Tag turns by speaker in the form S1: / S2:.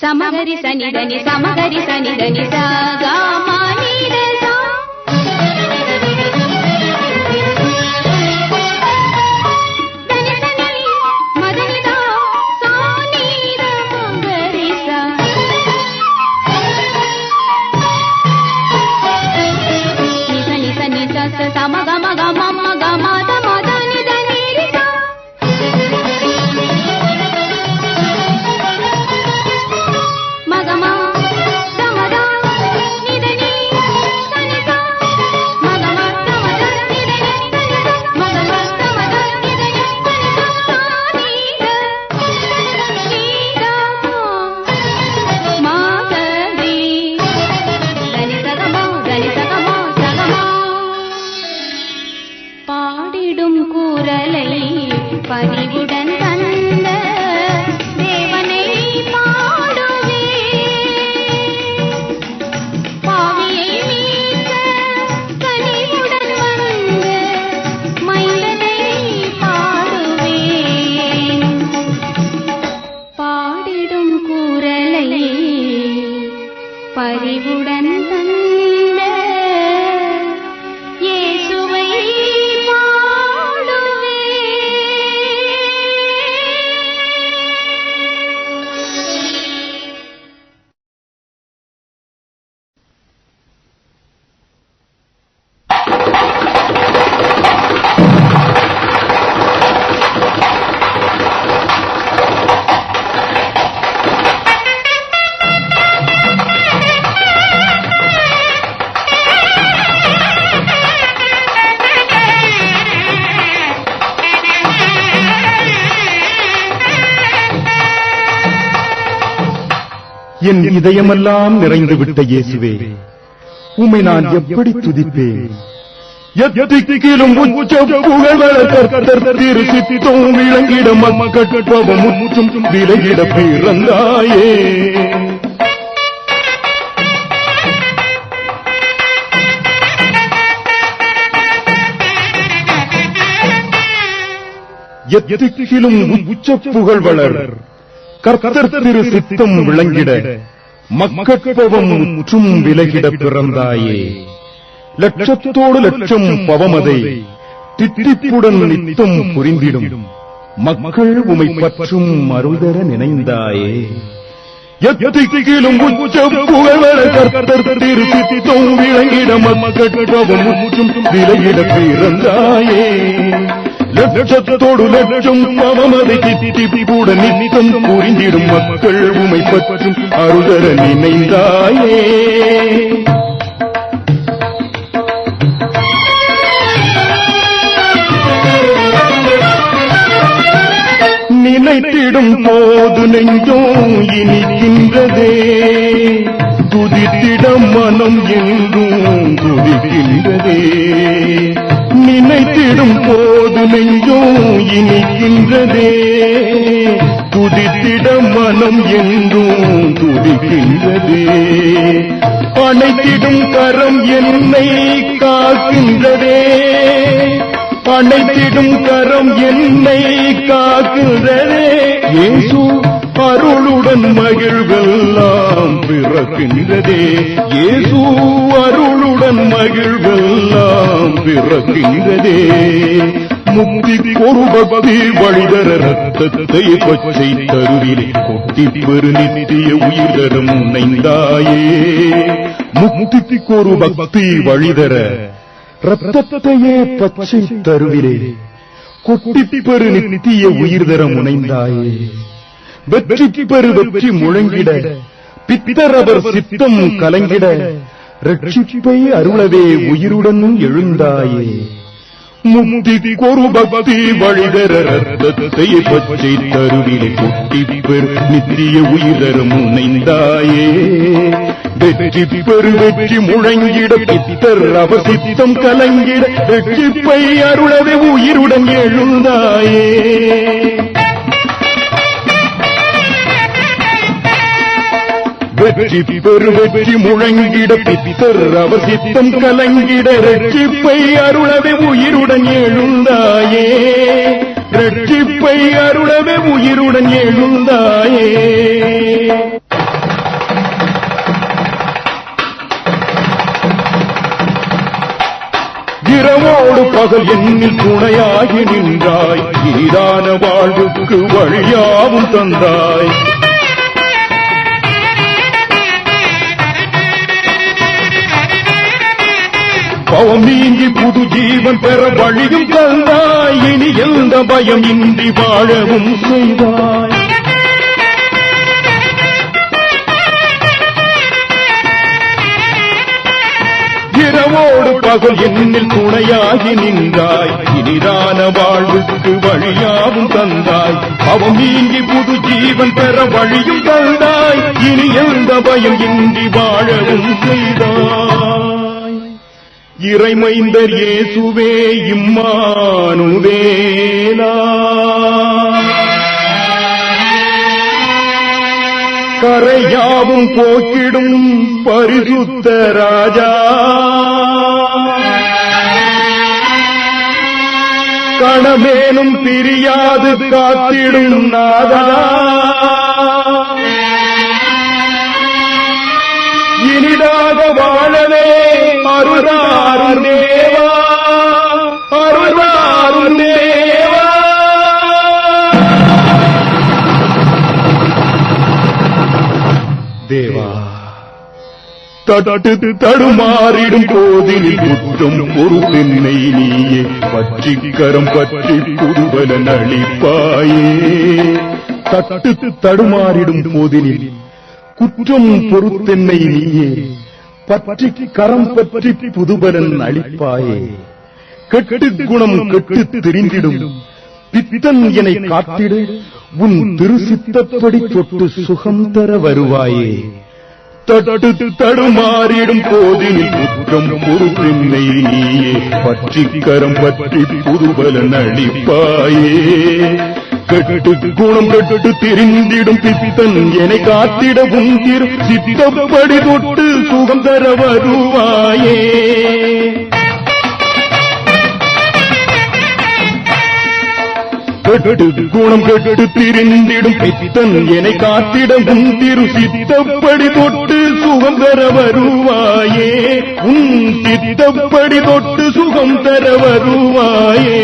S1: సమగరి సనిదని సమగరి సనిదని సాగా
S2: என் இதயமெல்லாம் நிறைந்து விட்ட இயேசுவே உமை நான் எப்படி துதிப்பேன்? எத்திக்கிலும் உச்ச புகழ்வளர் கர்த்தர் திரு சித்தம் மக்கட்பவம் முற்றும் விலகிட பிறந்தாயே. எத்திக்கிலும் உச்ச புகழ்வளர் கர்த்தர் திரு சித்தம் விளங்கிட மக்கட்பவம் முற்றும் விலகிட பிறந்தாயே. லட்சத்தோடு லட்சம் பவமதை தித்திப்புடன் நித்தம் புரிந்திடும். மக்கள் உமை பற்றும் அருள்தர நினைந்தாயே. எத்திக்கிலும் உச்ச புகழ்வளர் கர்த்தர் திரு சித்தம் விளங்கிட மக்கட்பவம் முற்றும் விலகிட பிறந்தாயே. லட்சத்தோடு லட்சம் பவமதை தித்திப்புடன் நித்தம் புரிந்திடும் மக்கள் உமை பற்றும் அருதர நினைந்தாயே. நினைத்திடும் போது நெஞ்சோம் இனிக்கின்றதே. துதித்திடம் மனம் என்றும் துதிக்கின்றதே. நினைத்திடும் போது நெஞ்சோம் இனிக்கின்றதே. துதித்திட மனம் என்றும் துடிக்கின்றதே. அனைத்திடும் கரம் என்னை காக்கின்றதே. அனைத்திடும் கரம் என்னை காக்கின்றதே. இயேசு அருளுடன் மகிழ்வெல்லாம் பிறக்கின்றதே. இயேசு அருளுடன் மகிழ்வெல்லாம் பிறக்கின்றதே. முக்தி ஒரு பக்தி வழிதர ரத்தத்தை பச்சை தருவிலே கொட்டி பெரு நித்திய உயிர் நைந்தாயே முக்தி ஒரு பக்தி வழிதர ரத்தத்தையே பச்சை தருவிலே. கொட்டி பெரு நித்திய உயிர் தர முனைந்தாயே. வெற்றி பெரு வெற்றி முழங்கிட பித்தரவர் சித்தம் கலங்கிட ரட்சிப்பை அருளவே உயிருடன் எழுந்தாயே. முக்தி ஒரு பக்தி வழிதர ரத்தத்தை பச்சை தருவிலே கொட்டி பெரு நித்திய உயிரரும் முனைந்தாயே. வெற்றி பெரு வெற்றி முழங்கிட பித்தர் அவசித்தம் கலங்கிட வெற்றிப்பை அருளவே உயிருடன் எழுந்தாயே. வெற்றி பெரு வெற்றி முழங்கிட பித்தர் அவர் சித்தம் கலங்கிட ரட்சிப்பை அருளவே உயிருடன் எழுந்தாயே. ரட்சிப்பை அருளவே உயிருடன் எழுந்தாயே. இரவோடு பகல் எண்ணில் துணையாகி நின்றாய். ஈரான வாழ்வுக்கு வழியாவும் தந்தாய். பாவம் நீங்கி புது ஜீவன் பெற வழியும் தந்தாய். இனி எந்த பயம் இன்றி வாழவும் செய்தாய் இரவோடு பகல் என்னில் துணையாகி நின்றாய். இனிதான வாழ்வுக்கு வழியாவும் தந்தாய். அவன் நீங்கி புது ஜீவன் பெற வழியும் தந்தாய். இனி எந்த பயம் இன்றி வாழவும் செய்தாய் இறைமைந்தர் இயேசுவே இம்மானுவேலா. கரையாவும் போக்கிடும் பரிசுத்த ராஜா. கணமேனும் பிரியாது காத்திடும் நாதா. இனிதாக வாழவே அருளாரும் தேவா அருளாரும் தேவா. தேவா தட்டு தடுமாறிடும் போதில் குற்றம் ஒரு பெண்ணை நீயே பற்றிக்கரம் பற்றி புதுவலன் நளிப்பாயே தட்டு தடுமாறிடும் போதினில் குற்றம் பொறுத்தென்னை நீயே பற்றி கரம் பற்றி புதுபலன் அளிப்பாயே. கெட்டு குணம் கெட்டு தெரிந்திடும். பித்தன் எனை காத்திடு. உன் திருசித்தப்படி தொட்டு சுகம் தர வருவாயே. தடுத்து தடுமாறிடும் போதில் குற்றம் ஒரு பெண்ணை நீயே. பற்றி கரம் பற்றி புதுபலன் அளிப்பாயே. கெட்டு குணம் கெட்டு தெரிந்திடும் பித்தன் எனை காத்திடவும் திரு சித்தப்படி தொட்டு சுகம் தர வருவாயே. கெட்டு குணம் கெட்டு திரிந்திடும் பித்தன் எனை காத்திடம் திரு சித்தப்படி தொட்டு சுகம் தர வருவாயே. உன் சித்தப்படி தொட்டு சுகம் தர வருவாயே.